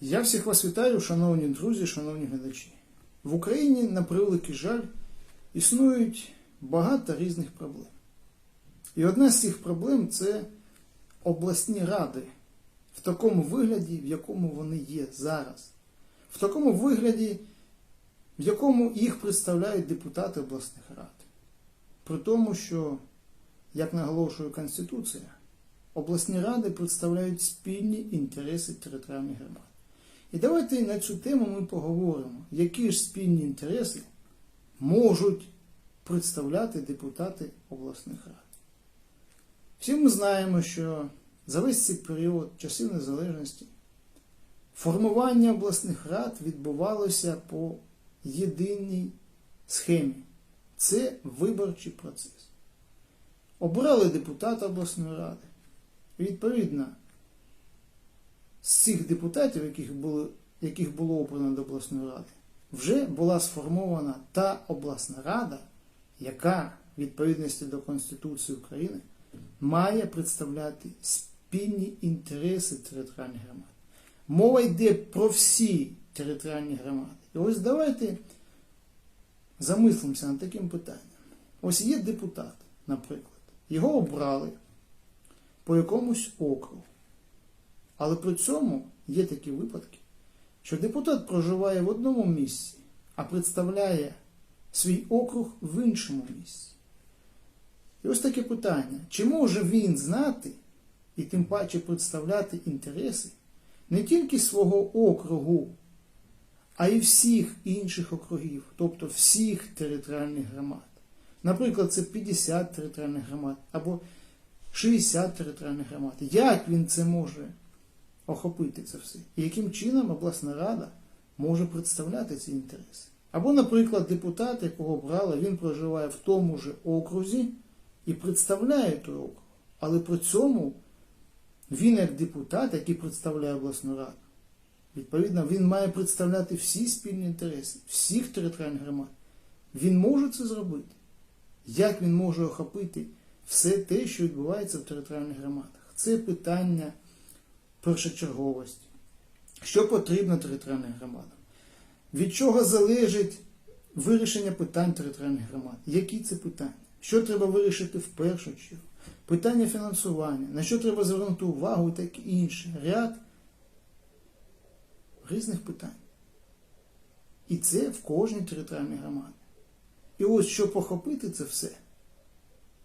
Я всіх вас вітаю, шановні друзі, шановні глядачі. В Україні, на превеликий жаль, існують багато різних проблем. І одна з цих проблем це обласні ради в такому вигляді, в якому вони є зараз. В такому вигляді, в якому їх представляють депутати обласних рад. При тому, що, як наголошує Конституція, обласні ради представляють спільні інтереси територіальних громад. І давайте на цю тему ми поговоримо, які ж спільні інтереси можуть представляти депутати обласних рад. Всі ми знаємо, що за весь цей період часів незалежності формування обласних рад відбувалося по єдиній схемі. Це виборчий процес. Обрали депутата обласної ради. Відповідно, з цих депутатів, яких було, яких було обрано до обласної ради, вже була сформована та обласна рада, яка, в відповідності до Конституції України, має представляти спільні інтереси територіальних громад. Мова йде про всі територіальні громади. І ось давайте замислимося над таким питанням. Ось є депутат, наприклад, його обрали по якомусь округу. Але при цьому є такі випадки, що депутат проживає в одному місці, а представляє свій округ в іншому місці. І ось таке питання: чи може він знати і тим паче представляти інтереси не тільки свого округу, а й всіх інших округів, тобто всіх територіальних громад? Наприклад, це 50 територіальних громад або 60 територіальних громад. Як він це може охопити це все? І яким чином обласна рада може представляти ці інтереси? Або, наприклад, депутат, якого брали, він проживає в тому ж окрузі і представляє той округ. Але при цьому він, як депутат, який представляє обласну раду, відповідно, він має представляти всі спільні інтереси, всіх територіальних громад. Він може це зробити. Як він може охопити все те, що відбувається в територіальних громадах? Це питання першочерговості. Що потрібно територіальним громадам? Від чого залежить вирішення питань територіальних громад? Які це питання? Що треба вирішити в першу чергу? Питання фінансування, на що треба звернути увагу і таке інше. Ряд різних питань. І це в кожній територіальній громаді. І ось щоб охопити це все,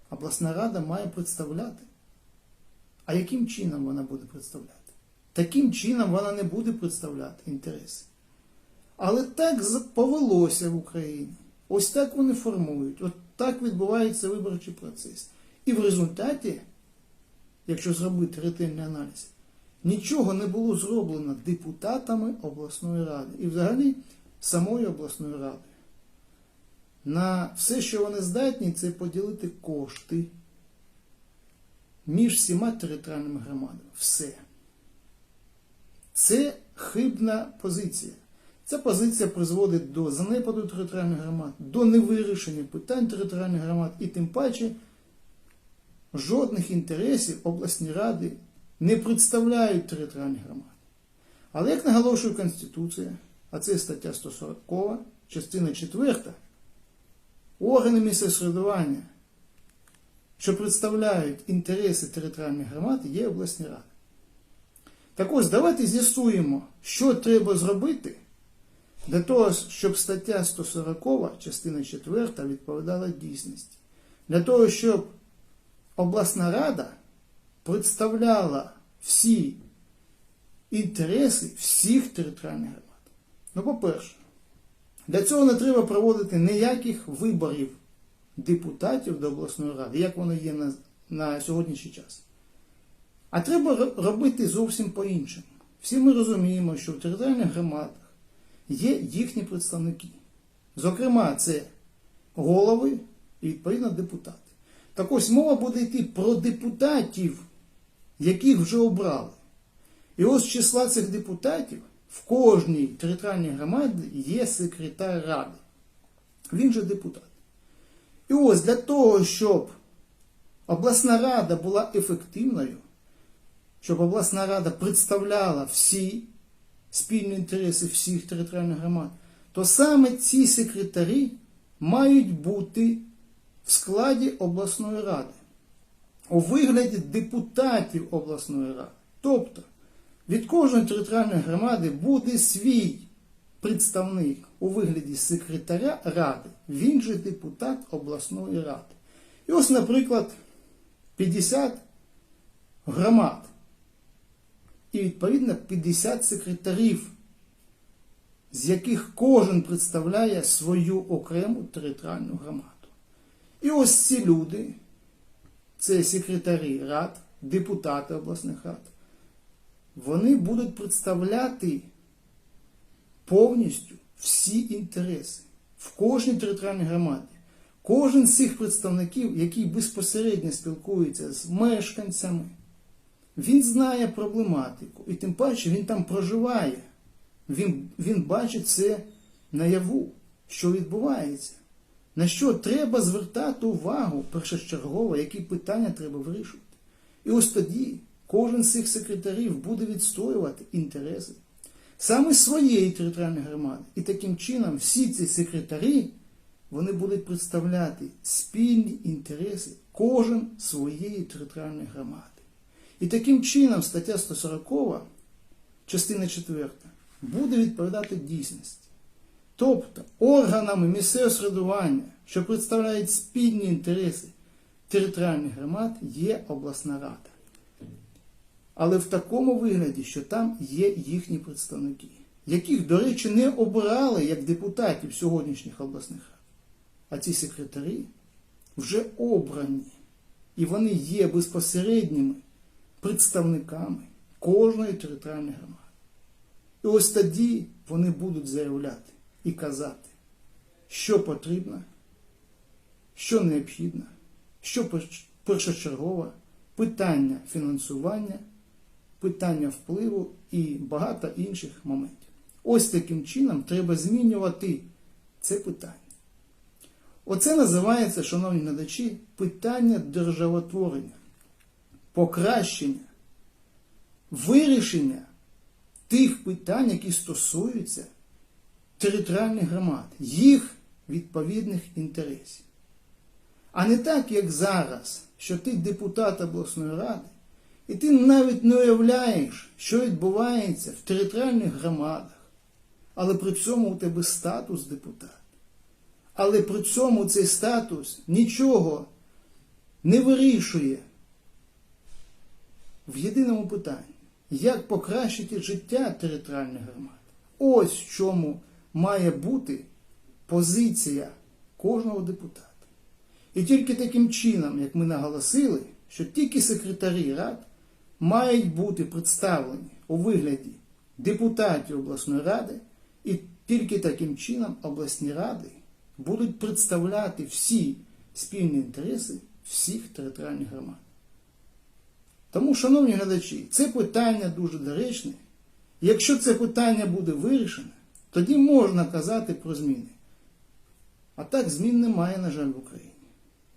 обласна рада має представляти. А яким чином вона буде представляти? Таким чином вона не буде представляти інтереси. Але так повелося в Україні. Ось так вони формують. От так відбувається виборчий процес. І в результаті, якщо зробити ретельний аналіз, нічого не було зроблено депутатами обласної ради і взагалі самою обласною радою. На все, що вони здатні, це поділити кошти між всіма територіальними громадами. Все. Це хибна позиція. Ця позиція призводить до занепаду територіальних громад, до невирішення питань територіальних громад і тим паче жодних інтересів обласні ради не представляють територіальні громади. Але як наголошує Конституція, а це стаття 140, частина 4, органи місцевого самоврядування, що представляють інтереси територіальних громад, є обласні ради. Так ось, давайте з'ясуємо, що треба зробити для того, щоб стаття 140, частина 4 відповідала дійсності. Для того, щоб обласна рада представляла всі інтереси всіх територіальних громад. Ну, по-перше, для цього не треба проводити ніяких виборів депутатів до обласної ради, як воно є на, на сьогоднішній час. А треба робити зовсім по-іншому. Всі ми розуміємо, що в територіальних громадах є їхні представники. Зокрема, це голови і відповідно депутати. Так ось мова буде йти про депутатів, яких вже обрали. І ось з числа цих депутатів в кожній територіальній громаді є секретар ради. Він же депутат. І ось для того, щоб обласна рада була ефективною, щоб обласна рада представляла всі спільні інтереси всіх територіальних громад, то саме ці секретарі мають бути в складі обласної ради у вигляді депутатів обласної ради. Тобто від кожної територіальної громади буде свій представник у вигляді секретаря ради, він же депутат обласної ради. І ось, наприклад, 50 громад і відповідно 50 секретарів, з яких кожен представляє свою окрему територіальну громаду. І ось ці люди, це секретарі рад, депутати обласних рад, вони будуть представляти повністю всі інтереси в кожній територіальній громаді. Кожен з цих представників, який безпосередньо спілкується з мешканцями, він знає проблематику, і тим паче він там проживає. Він, він бачить це наяву, що відбувається. На що треба звертати увагу першочергово, які питання треба вирішувати. І ось тоді кожен з цих секретарів буде відстоювати інтереси саме своєї територіальної громади. І таким чином всі ці секретарі вони будуть представляти спільні інтереси кожен своєї територіальної громади. І таким чином стаття 140, частина 4, буде відповідати дійсності. Тобто органами місцевого середування, що представляють спільні інтереси територіальних громад, є обласна рада. Але в такому вигляді, що там є їхні представники, яких, до речі, не обирали як депутатів сьогоднішніх обласних рад. А ці секретарі вже обрані, і вони є безпосередніми представниками кожної територіальної громади. І ось тоді вони будуть заявляти і казати, що потрібно, що необхідно, що першочергове, питання фінансування, питання впливу і багато інших моментів. Ось таким чином треба змінювати це питання. Оце називається, шановні глядачі, питання державотворення, покращення, вирішення тих питань, які стосуються територіальних громад, їх відповідних інтересів. А не так, як зараз, що ти депутат обласної ради, і ти навіть не уявляєш, що відбувається в територіальних громадах, але при цьому у тебе статус депутата. Але при цьому цей статус нічого не вирішує в єдиному питанні, як покращити життя територіальних громад. Ось в чому має бути позиція кожного депутата. І тільки таким чином, як ми наголосили, що тільки секретарі рад мають бути представлені у вигляді депутатів обласної ради, і тільки таким чином обласні ради будуть представляти всі спільні інтереси всіх територіальних громад. Тому, шановні глядачі, це питання дуже доречне. Якщо це питання буде вирішене, тоді можна казати про зміни. А так змін немає, на жаль, в Україні.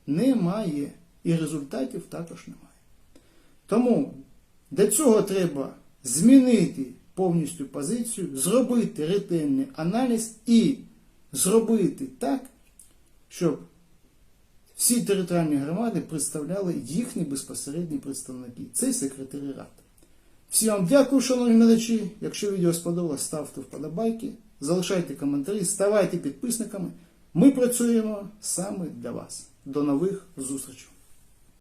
Немає. І результатів також немає. Тому для цього треба змінити повністю позицію, зробити ретельний аналіз і зробити так, щоб всі територіальні громади представляли їхні безпосередні представники. Це секретарі рад. Всім вам дякую, шановні глядачі. Якщо відео сподобалось, ставте вподобайки, залишайте коментарі, ставайте підписниками. Ми працюємо саме для вас. До нових зустрічей!